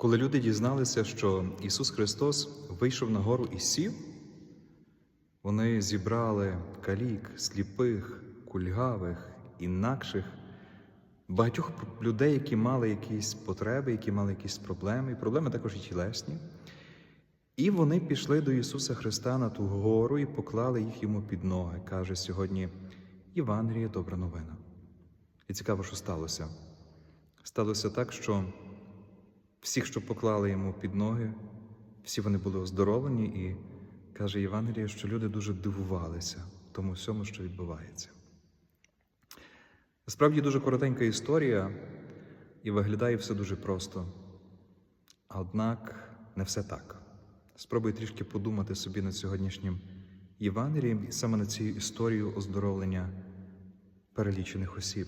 Коли люди дізналися, що Ісус Христос вийшов на гору і сів, вони зібрали калік, сліпих, кульгавих, інакших, багатьох людей, які мали якісь потреби, які мали якісь проблеми, і проблеми також і тілесні. І вони пішли до Ісуса Христа на ту гору і поклали їх йому під ноги, каже сьогодні Євангеліє добра новина. І цікаво, що сталося. Сталося так, що всіх, що поклали йому під ноги, всі вони були оздоровлені, і каже Євангеліє, що люди дуже дивувалися тому всьому, що відбувається. Насправді дуже коротенька історія, і виглядає все дуже просто. Однак не все так. Спробуй трішки подумати собі над сьогоднішнім Євангелієм і саме над цією історією оздоровлення перелічених осіб.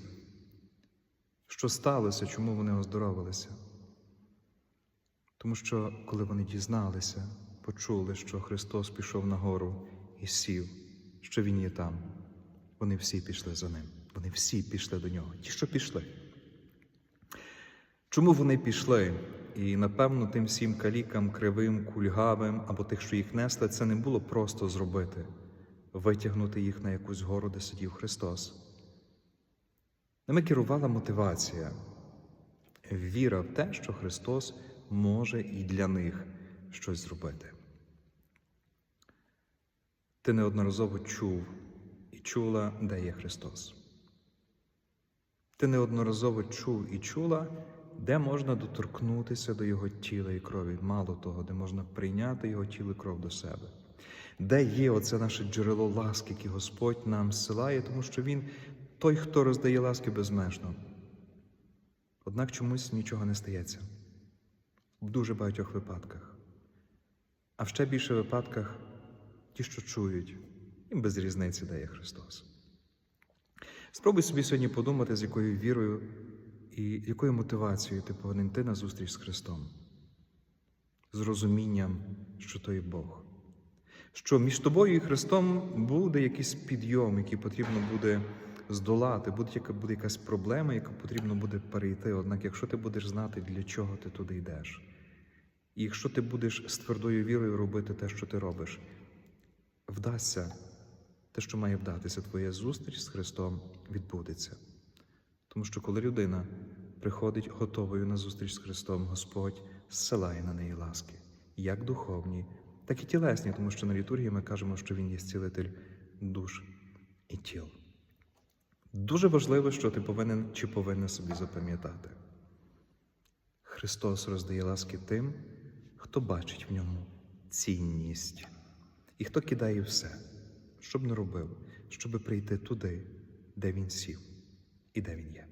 Що сталося, чому вони оздоровилися? Тому що, коли вони дізналися, почули, що Христос пішов на гору і сів, що Він є там, вони всі пішли за ним. Вони всі пішли до нього. Ті, що пішли. Чому вони пішли? І напевно тим всім калікам, кривим, кульгавим або тих, що їх несли, це не було просто зробити, витягнути їх на якусь гору, де сидів Христос. Ними керувала мотивація, віра в те, що Христос може і для них щось зробити. Ти неодноразово чув і чула, де є Христос. Ти неодноразово чув і чула, де можна доторкнутися до Його тіла і крові, мало того, де можна прийняти Його тіло і кров до себе, де є оце наше джерело ласки, яке Господь нам зсилає, тому що Він той, хто роздає ласки безмежно. Однак чомусь нічого не стається в дуже багатьох випадках. А в ще більше випадках ті, що чують, їм без різниці де є Христос. Спробуй собі сьогодні подумати, з якою вірою і якою мотивацією ти повинен йти на зустріч з Христом, з розумінням, що то є Бог. Що між тобою і Христом буде якийсь підйом, який потрібно буде здолати, буде, буде якась проблема, яку потрібно буде перейти. Однак, якщо ти будеш знати, для чого ти туди йдеш, і якщо ти будеш з твердою вірою робити те, що ти робиш, вдасться те, що має вдатися, твоя зустріч з Христом відбудеться. Тому що коли людина приходить готовою на зустріч з Христом, Господь зсилає на неї ласки, як духовні, так і тілесні, тому що на літургії ми кажемо, що Він є зцілитель душ і тіл. Дуже важливо, що ти повинен чи повинна собі запам'ятати. Христос роздає ласки тим, хто бачить в ньому цінність, і хто кидає все, щоб не робив, щоб прийти туди, де він сів і де він є.